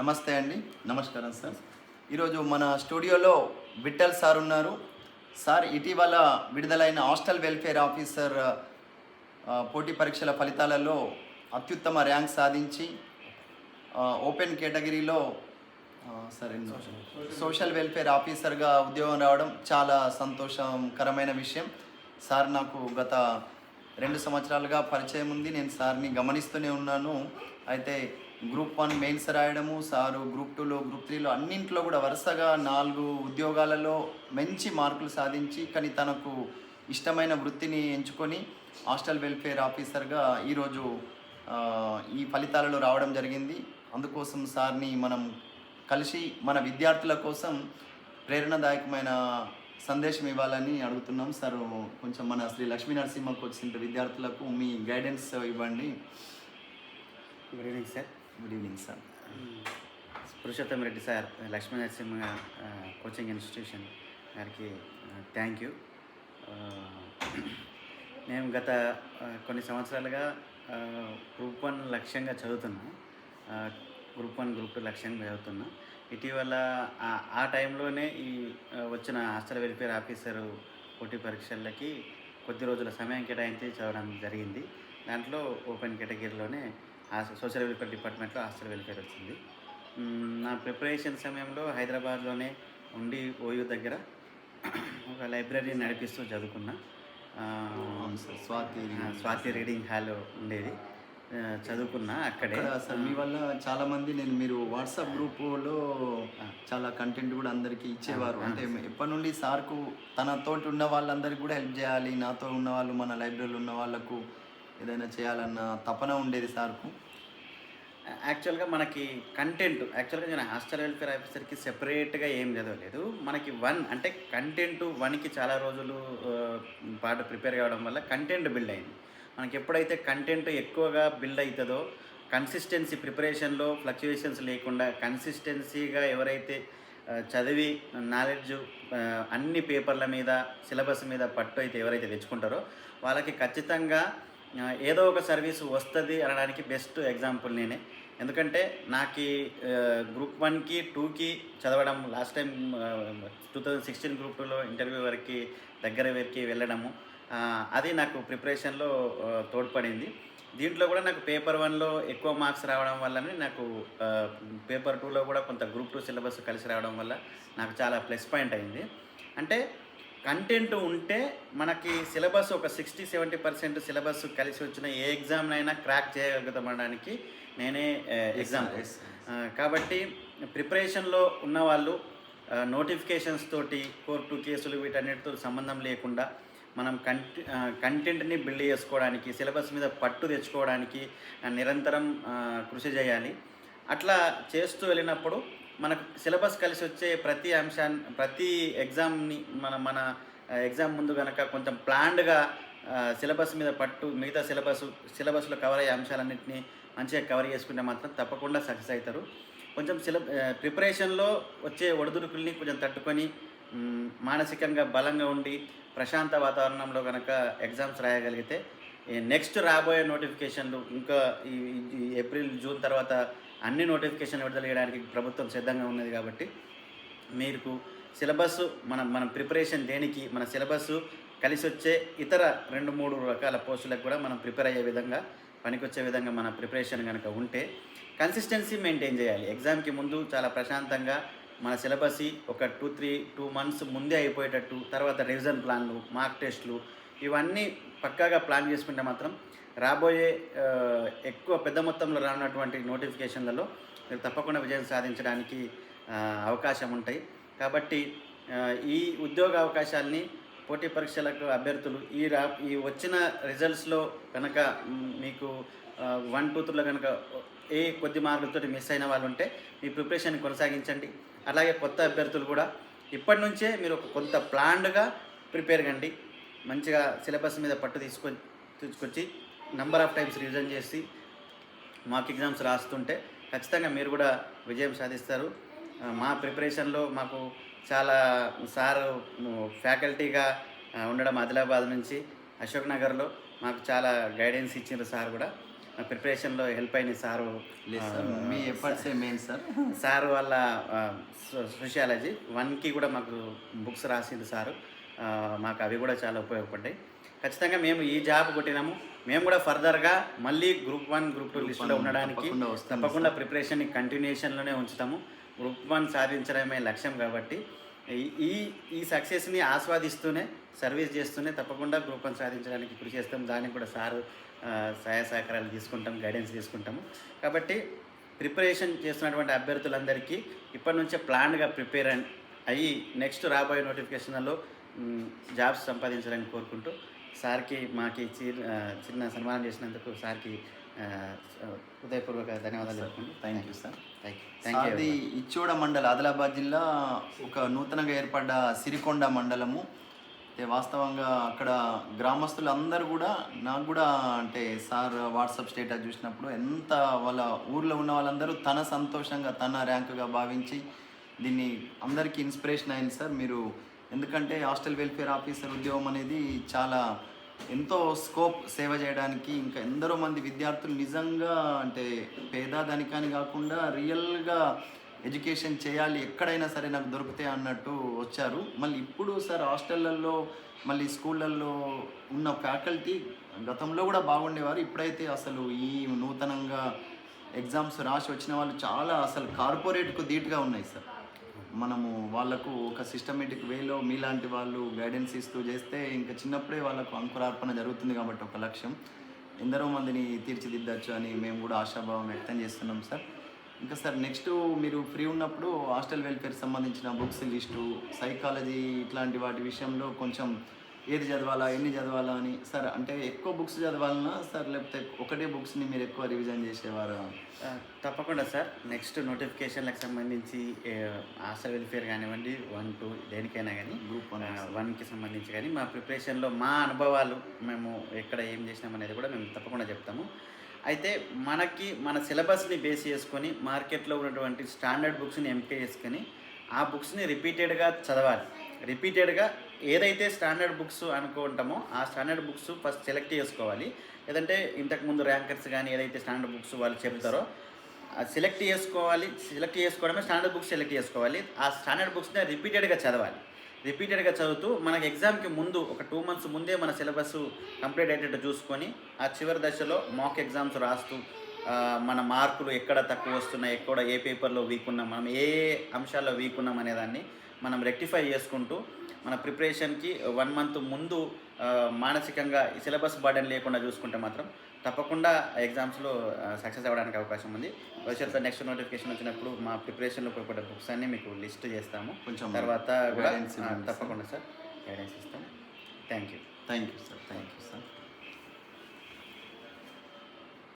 నమస్తే అండి. నమస్కారం సార్. ఈరోజు మన స్టూడియోలో విఠల్ సార్ ఉన్నారు. సార్ ఇటీవల విడుదలైన హాస్టల్ వెల్ఫేర్ ఆఫీసర్ పోటీ పరీక్షల ఫలితాలలో అత్యుత్తమ ర్యాంక్ సాధించి ఓపెన్ కేటగిరీలో సరే సోషల్ వెల్ఫేర్ ఆఫీసర్గా ఉద్యోగం రావడం చాలా సంతోషకరమైన విషయం. సార్ నాకు గత రెండు సంవత్సరాలుగా పరిచయం ఉంది. నేను సార్ని గమనిస్తూనే ఉన్నాను. అయితే గ్రూప్ వన్ మెయిన్స్ రాయడము సారు గ్రూప్ టూలో గ్రూప్ త్రీలో అన్నింట్లో కూడా వరుసగా నాలుగు ఉద్యోగాలలో మంచి మార్కులు సాధించి కానీ తనకు ఇష్టమైన వృత్తిని ఎంచుకొని హాస్టల్ వెల్ఫేర్ ఆఫీసర్గా ఈరోజు ఈ ఫలితాలలో రావడం జరిగింది. అందుకోసం సార్ని మనం కలిసి మన విద్యార్థుల కోసం ప్రేరణదాయకమైన సందేశం ఇవ్వాలని అడుగుతున్నాం. సార్ కొంచెం మన శ్రీ లక్ష్మీ నరసింహకు వచ్చిన విద్యార్థులకు మీ గైడెన్స్ ఇవ్వండి. Good evening sir. Good evening sir Purushottam Reddy sir Lakshmi Narasimha coaching institution గారికి థ్యాంక్ యూ నేను గత uh, కొన్ని సంవత్సరాలుగా uh, గ్రూప్ వన్ లక్ష్యంగా చదువుతున్నా. గ్రూప్ వన్ గ్రూప్ టూ లక్ష్యంగా చదువుతున్నా. ఇటీవల ఆ- టైంలోనే ఈ uh, వచ్చిన హాస్టల్ వెల్ఫేర్ ఆఫీసర్ పోటీ పరీక్షలకి కొద్ది రోజుల సమయం కేటాయించి చదవడం జరిగింది. దాంట్లో ఓపెన్ కేటగిరీలోనే సోషల్ వెల్ఫేర్ డిపార్ట్మెంట్లో హాస్టల్ వెల్ఫేర్ వచ్చింది. నా ప్రిపరేషన్ సమయంలో హైదరాబాద్లోనే ఉండి ఓయూ దగ్గర ఒక లైబ్రరీ నడిపిస్తూ చదువుకున్నా. స్వాతి స్వాతి రీడింగ్ హాల్ ఉండేది. చదువుకున్నా అక్కడే. సార్ మీ వల్ల చాలా మంది నేను మీరు వాట్సాప్ గ్రూపులో చాలా కంటెంట్ కూడా అందరికీ ఇచ్చేవారు. అంటే ఎప్పటి నుండి సార్కు తనతోటి ఉన్న వాళ్ళందరికీ కూడా హెల్ప్ చేయాలి. నాతో ఉన్న వాళ్ళు మన లైబ్రరీలో ఉన్న వాళ్ళకు ఏదైనా చేయాలన్న తపన ఉండేది సార్కు? యాక్చువల్గా మనకి కంటెంట్ యాక్చువల్గా నేను హాస్టల్ వెల్ఫేర్ ఆఫీసర్కి సెపరేట్గా ఏం చదవలేదు. మనకి వన్ అంటే కంటెంట్ వన్కి చాలా రోజులు పాట పాటు ప్రిపేర్ కావడం వల్ల కంటెంట్ బిల్డ్ అయింది. మనకి ఎప్పుడైతే కంటెంట్ ఎక్కువగా బిల్డ్ అవుతుందో కన్సిస్టెన్సీ ప్రిపరేషన్లో ఫ్లక్చుయేషన్స్ లేకుండా కన్సిస్టెన్సీగా ఎవరైతే చదివి నాలెడ్జ్ అన్ని పేపర్ల మీద సిలబస్ మీద పట్టు అయితే ఎవరైతే తెచ్చుకుంటారో వాళ్ళకి ఖచ్చితంగా ఏదో ఒక సర్వీస్ వస్తుంది అనడానికి బెస్ట్ ఎగ్జాంపుల్ నేనే. ఎందుకంటే నాకు గ్రూప్ వన్కి టూకి చదవడం last time two thousand sixteen group టూలో ఇంటర్వ్యూ వరకు దగ్గర వరకు వెళ్ళడము అది నాకు ప్రిపరేషన్లో తోడ్పడింది. దీంట్లో కూడా నాకు పేపర్ వన్లో ఎక్కువ మార్క్స్ రావడం వల్లనే నాకు పేపర్ టూలో కూడా కొంత గ్రూప్ టూ సిలబస్ కలిసి రావడం వల్ల నాకు చాలా ప్లస్ పాయింట్ అయింది. అంటే కంటెంట్ ఉంటే మనకి సిలబస్ ఒక సిక్స్టీ సెవెంటీ పర్సెంట్ సిలబస్ కలిసి వచ్చిన ఏ ఎగ్జామ్నైనా క్రాక్ చేయగలుగుతామనడానికి నేనే ఆ, కాబట్టి ప్రిపరేషన్లో ఉన్నవాళ్ళు నోటిఫికేషన్స్ తోటి కోర్టు కేసులు వీటన్నిటితో సంబంధం లేకుండా మనం కంటి కంటెంట్ని బిల్డ్ చేసుకోవడానికి సిలబస్ మీద పట్టు తెచ్చుకోవడానికి నిరంతరం కృషి చేయాలి. అట్లా చేస్తూ వెళ్ళినప్పుడు మనకు సిలబస్ కలిసి వచ్చే ప్రతి అంశాన్ని ప్రతి ఎగ్జామ్ని మన మన ఎగ్జామ్ ముందు కనుక కొంచెం ప్లాన్డ్గా సిలబస్ మీద పట్టు మిగతా సిలబస్ సిలబస్లో కవర్ అయ్యే అంశాలన్నింటినీ మంచిగా కవర్ చేసుకుంటే మాత్రం తప్పకుండా సక్సెస్ అవుతారు. కొంచెం సిల ప్రిపరేషన్లో వచ్చే ఒడిదుడుకుల్ని కొంచెం తట్టుకొని మానసికంగా బలంగా ఉండి ప్రశాంత వాతావరణంలో కనుక ఎగ్జామ్స్ రాయగలిగితే నెక్స్ట్ రాబోయే నోటిఫికేషన్లు ఇంకా ఈ ఏప్రిల్ జూన్ తర్వాత అన్ని నోటిఫికేషన్లు విడుదల చేయడానికి ప్రభుత్వం సిద్ధంగా ఉన్నది కాబట్టి మీకు సిలబస్ మన మన ప్రిపరేషన్ దేనికి మన సిలబస్ కలిసి వచ్చే ఇతర రెండు మూడు రకాల పోస్టులకు కూడా మనం ప్రిపేర్ అయ్యే విధంగా పనికొచ్చే విధంగా మన ప్రిపరేషన్ కనుక ఉంటే కన్సిస్టెన్సీ మెయింటైన్ చేయాలి. ఎగ్జామ్కి ముందు చాలా ప్రశాంతంగా మన సిలబస్ ఒక టూ త్రీ టూ మంత్స్ ముందే అయిపోయేటట్టు తర్వాత రివిజన్ ప్లాన్లు మార్క్ టెస్ట్లు ఇవన్నీ పక్కాగా ప్లాన్ చేసుకుంటే మాత్రం రాబోయే ఎక్కువ పెద్ద మొత్తంలో రానున్నటువంటి నోటిఫికేషన్లలో మీరు తప్పకుండా విజయం సాధించడానికి అవకాశం ఉంటాయి. కాబట్టి ఈ ఉద్యోగ అవకాశాలని పోటీ పరీక్షలకు అభ్యర్థులు ఈ రా ఈ వచ్చిన రిజల్ట్స్లో కనుక మీకు వన్ టూ త్రీలో కనుక ఏ కొద్ది మార్కులతో మిస్ అయిన వాళ్ళు ఉంటే మీ ప్రిపరేషన్ కొనసాగించండి. అలాగే కొత్త అభ్యర్థులు కూడా ఇప్పటి నుంచే మీరు ఒక కొంత ప్లాన్డ్గా ప్రిపేర్ కండి. మంచిగా సిలబస్ మీద పట్టు తీసుకొని తీసుకొచ్చి నెంబర్ ఆఫ్ టైమ్స్ రివిజన్ చేసి మాక్ ఎగ్జామ్స్ రాస్తుంటే ఖచ్చితంగా మీరు కూడా విజయం సాధిస్తారు. మా ప్రిపరేషన్లో మాకు చాలా సారు ఫ్యాకల్టీగా ఉండడం ఆదిలాబాద్ నుంచి అశోక్ నగర్లో మాకు చాలా గైడెన్స్ ఇచ్చిండ్రు సార్ కూడా. ప్రిపరేషన్లో హెల్ప్ అయిన సారు మీ ఎఫర్ట్సే మెయిన్ సార్? సార్ వాళ్ళ సోషియాలజీ వన్కి కూడా మాకు బుక్స్ రాసింది సారు. మాకు అవి కూడా చాలా ఉపయోగపడ్డాయి. ఖచ్చితంగా మేము ఈ జాబ్ కొట్టినాము. మేము కూడా ఫర్దర్గా మళ్ళీ గ్రూప్ వన్ గ్రూప్ టూ లిస్టులో ఉండడానికి తప్పకుండా ప్రిపరేషన్ కంటిన్యూషన్లోనే ఉంచుతాము. గ్రూప్ వన్ సాధించడమే లక్ష్యం కాబట్టి ఈ- ఈ సక్సెస్ని ఆస్వాదిస్తూనే సర్వీస్ చేస్తూనే తప్పకుండా గ్రూప్ వన్ సాధించడానికి కృషి చేస్తాం. దానికి కూడా సారు సహాయ సహకారాలు తీసుకుంటాం గైడెన్స్ తీసుకుంటాము. కాబట్టి ప్రిపరేషన్ చేస్తున్నటువంటి అభ్యర్థులందరికీ ఇప్పటి నుంచే ప్లాన్గా ప్రిపేర్ అయ్యి నెక్స్ట్ రాబోయే నోటిఫికేషన్లలో జాబ్స్ సంపాదించాలని కోరుకుంటూ సార్కి మాకి చిన్న సన్మానం చేసినందుకు సార్కి హృదయపూర్వక ధన్యవాదాలు thank you sir thank you అది ఇచ్చోడ మండల ఆదిలాబాద్ జిల్లా ఒక నూతనంగా ఏర్పడ్డ సిరికొండ మండలము. అయితే వాస్తవంగా అక్కడ గ్రామస్తులు అందరూ కూడా నాకు కూడా అంటే సార్ వాట్సాప్ స్టేటస్ చూసినప్పుడు ఎంత వాళ్ళ ఊర్లో ఉన్న వాళ్ళందరూ తన సంతోషంగా తన ర్యాంకుగా భావించి దీన్ని అందరికీ ఇన్స్పిరేషన్ అయింది సార్. మీరు ఎందుకంటే హాస్టల్ వెల్ఫేర్ ఆఫీసర్ ఉద్యోగం అనేది చాలా ఎంతో స్కోప్ సేవ చేయడానికి ఇంకా ఎందరో మంది విద్యార్థులు నిజంగా అంటే పేద ధనికాని కాకుండా రియల్గా ఎడ్యుకేషన్ చేయాలి ఎక్కడైనా సరే నాకు దొరికితే అన్నట్టు వచ్చారు. మళ్ళీ ఇప్పుడు సార్ హాస్టళ్ళల్లో మళ్ళీ స్కూళ్ళల్లో ఉన్న ఫ్యాకల్టీ గతంలో కూడా బాగుండేవారు. ఇప్పుడైతే అసలు ఈ నూతనంగా ఎగ్జామ్స్ రాసి వచ్చిన వాళ్ళు చాలా అసలు కార్పొరేట్కు ధీటుగా ఉన్నాయి సార్. మనము వాళ్ళకు ఒక సిస్టమేటిక్ వేలో మీలాంటి వాళ్ళు గైడెన్స్ ఇస్తూ చేస్తే ఇంకా చిన్నప్పుడే వాళ్ళకు అంకురార్పణ జరుగుతుంది కాబట్టి ఒక లక్ష్యం. ఎందరో మందిని తీర్చిదిద్దచ్చు అని మేము కూడా ఆశాభావం వ్యక్తం చేస్తున్నాం సార్. ఇంకా సార్ నెక్స్ట్ మీరు ఫ్రీ ఉన్నప్పుడు హాస్టల్ వెల్ఫేర్ సంబంధించిన బుక్స్ లిస్టు సైకాలజీ ఇట్లాంటి వాటి విషయంలో కొంచెం ఏది చదవాలా ఎన్ని చదవాలా అని. సార్ అంటే ఎక్కువ బుక్స్ చదవాలన్నా సార్ లేకపోతే ఒకటే బుక్స్ని మీరు ఎక్కువ రివిజన్ చేసేవారు? తప్పకుండా సార్. నెక్స్ట్ నోటిఫికేషన్లకు సంబంధించి హాస్టల్ వెల్ఫేర్ కానివ్వండి వన్ టూ దేనికైనా కానీ గ్రూప్ వన్ వన్కి సంబంధించి కానీ మా ప్రిపరేషన్లో మా అనుభవాలు మేము ఎక్కడ ఏం చేసినాం అనేది కూడా మేము తప్పకుండా చెప్తాము. అయితే మనకి మన సిలబస్ని బేస్ చేసుకొని మార్కెట్లో ఉన్నటువంటి స్టాండర్డ్ బుక్స్ని ఎంపిక చేసుకొని ఆ బుక్స్ని రిపీటెడ్గా చదవాలి. రిపీటెడ్గా ఏదైతే స్టాండర్డ్ బుక్స్ అనుకుంటామో ఆ స్టాండర్డ్ బుక్స్ ఫస్ట్ సెలెక్ట్ చేసుకోవాలి. లేదంటే ఇంతకుముందు ర్యాంకర్స్ కానీ ఏదైతే స్టాండర్డ్ బుక్స్ వాళ్ళు చెప్తారో సెలెక్ట్ చేసుకోవాలి. సెలెక్ట్ చేసుకోవడమే స్టాండర్డ్ బుక్స్ సెలెక్ట్ చేసుకోవాలి. ఆ స్టాండర్డ్ బుక్స్ని రిపీటెడ్గా చదవాలి. రిపీటెడ్గా చదువుతూ మనకి ఎగ్జామ్కి ముందు ఒక టూ మంత్స్ ముందే మన సిలబస్ కంప్లీట్ అయ్యేటట్టు చూసుకొని ఆ చివరి దశలో మాక్ ఎగ్జామ్స్ రాస్తూ మన మార్కులు ఎక్కడ తక్కువ వస్తున్నాయి ఎక్కడ ఏ పేపర్లో వీక్ ఉన్నాం మనం ఏ అంశాల్లో వీక్ ఉన్నాం అనేదాన్ని మనం రెక్టిఫై చేసుకుంటూ మన ప్రిపరేషన్కి వన్ మంత్ ముందు మానసికంగా సిలబస్ బర్డెన్ లేకుండా చూసుకుంటే మాత్రం తప్పకుండా ఎగ్జామ్స్లో సక్సెస్ అవ్వడానికి అవకాశం ఉంది. భవిష్యత్తులో నెక్స్ట్ నోటిఫికేషన్ వచ్చినప్పుడు మా ప్రిపరేషన్లో ఉపయోగపడే బుక్స్ అన్ని మీకు లిస్ట్ చేస్తాము. కొంచెం తర్వాత కూడా తప్పకుండా సార్ గైడెన్స్ ఇస్తాం. Thank you thank you sir thank you sir